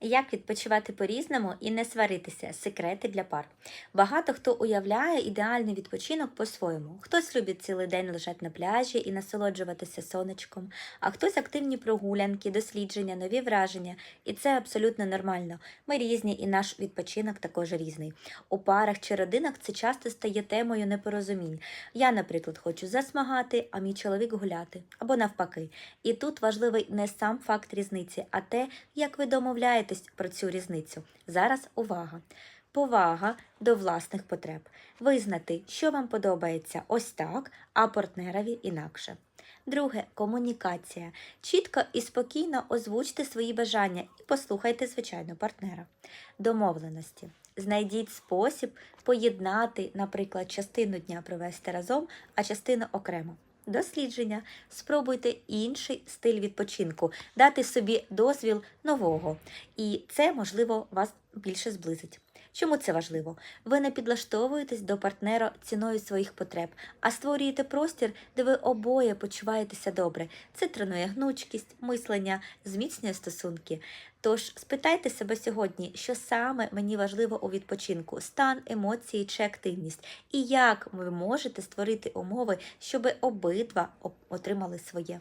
Як відпочивати по-різному і не сваритися секрети для пар. Багато хто уявляє ідеальний відпочинок по-своєму. Хтось любить цілий день лежати на пляжі і насолоджуватися сонечком, а хтось активні прогулянки, дослідження, нові враження. І це абсолютно нормально. Ми різні, і наш відпочинок також різний. У парах чи родинах це часто стає темою непорозумінь. Я, наприклад, хочу засмагати, а мій чоловік гуляти або навпаки. І тут важливий не сам факт різниці, а те, як ви домовляєтесь про цю різницю. Зараз увага. Повага до власних потреб. Визнати, що вам подобається ось так, а партнерові інакше. Друге комунікація. Чітко і спокійно озвучте свої бажання і послухайте, звичайно, партнера. Домовленості. Знайдіть спосіб поєднати, наприклад, частину дня провести разом, а частину окремо. Дослідження. Спробуйте інший стиль відпочинку, дати собі дозвіл нового. І це, можливо, вас більше зблизить. Чому це важливо? Ви не підлаштовуєтесь до партнера ціною своїх потреб, а створюєте простір, де ви обоє почуваєтеся добре. Це тренує гнучкість, мислення, зміцнює стосунки. Тож спитайте себе сьогодні, що саме мені важливо у відпочинку: стан, емоції чи активність, і як ви можете створити умови, щоб обидва отримали своє.